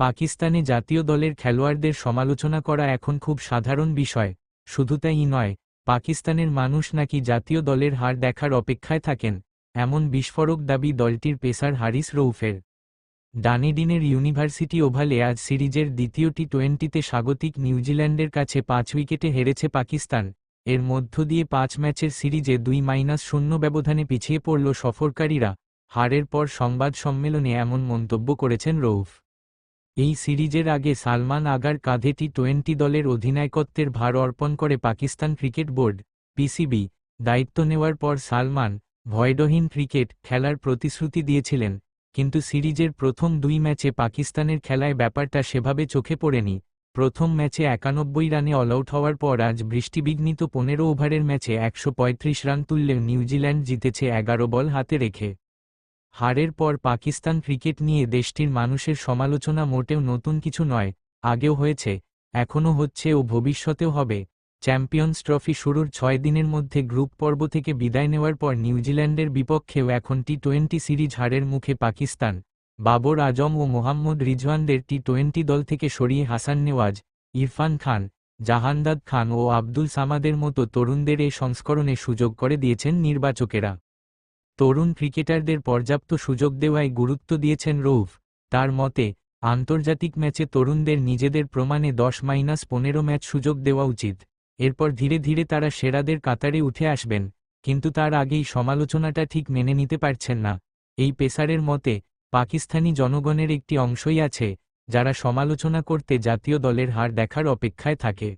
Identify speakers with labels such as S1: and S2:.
S1: পাকিস্তানে জাতীয় দলের খেলোয়াড়দের সমালোচনা করা এখন খুব সাধারণ বিষয়, শুধু তাই নয়, পাকিস্তানের মানুষ নাকি জাতীয় দলের হার দেখার অপেক্ষায় থাকেন, এমন বিস্ফোরক দাবি দলটির পেসার হারিস রৌফের ডানেডিনের ইউনিভার্সিটি ওভালে আজ সিরিজের দ্বিতীয় টি টোয়েন্টিতে স্বাগতিক নিউজিল্যান্ডের কাছে পাঁচ উইকেটে হেরেছে পাকিস্তান, এর মধ্য দিয়ে পাঁচ ম্যাচের সিরিজে দুই মাইনাস শূন্য ব্যবধানে পিছিয়ে পড়ল সফরকারীরা, হারের পর সংবাদ সম্মেলনে এমন মন্তব্য করেছেন রৌফ এই সিরিজের আগে সালমান আগার কাঁধে টি টোয়েন্টি দলের অধিনায়কত্বের ভার অর্পণ করে পাকিস্তান ক্রিকেট বোর্ড পিসিবি দায়িত্ব নেওয়ার পর সালমান ভয়ডহীন ক্রিকেট খেলার প্রতিশ্রুতি দিয়েছিলেন, কিন্তু সিরিজের প্রথম দুই ম্যাচে পাকিস্তানের খেলায় ব্যাপারটা সেভাবে চোখে পড়েনি। প্রথম ম্যাচে একানব্বই রানে অলআউট হওয়ার পর আজ বৃষ্টিবিঘ্নিত পনেরো ওভারের ম্যাচে একশো পঁয়ত্রিশ রান তুললেও নিউজিল্যান্ড জিতেছে এগারো বল হাতে রেখে। হারের পর পাকিস্তান ক্রিকেট নিয়ে দেশটির মানুষের সমালোচনা মোটেও নতুন কিছু নয়, আগেও হয়েছে, এখনও হচ্ছে ও ভবিষ্যতেও হবে। চ্যাম্পিয়ন্স ট্রফি শুরুর ছয় দিনের মধ্যে গ্রুপ পর্ব থেকে বিদায় নেওয়ার পর নিউজিল্যান্ডের বিপক্ষেও এখন টি টোয়েন্টি সিরিজ হারের মুখে পাকিস্তান। বাবর আজম ও মোহাম্মদ রিজওয়ানদের টি টোয়েন্টি দল থেকে সরিয়ে হাসান নেওয়াজ, ইরফান খান, জাহান্দাদ খান ও আব্দুল সামাদের মতো তরুণদের এ সংস্করণে সুযোগ করে দিয়েছেন নির্বাচকেরা। তরুণ ক্রিকেটারদের পর্যাপ্ত সুযোগ দেওয়ায় গুরুত্ব দিয়েছেন রৌফ। তার মতে, আন্তর্জাতিক ম্যাচে তরুণদের নিজেদের প্রমাণে দশ মাইনাস পনেরো ম্যাচ সুযোগ দেওয়া উচিত। এরপর ধীরে ধীরে তারা সেরাদের কাতারে উঠে আসবেন, কিন্তু তার আগেই সমালোচনাটা ঠিক মেনে নিতে পারছেন না। এই পেসারের মতে, পাকিস্তানি জনগণের একটি অংশই আছে, যারা সমালোচনা করতে জাতীয় দলের হার দেখার অপেক্ষায় থাকে।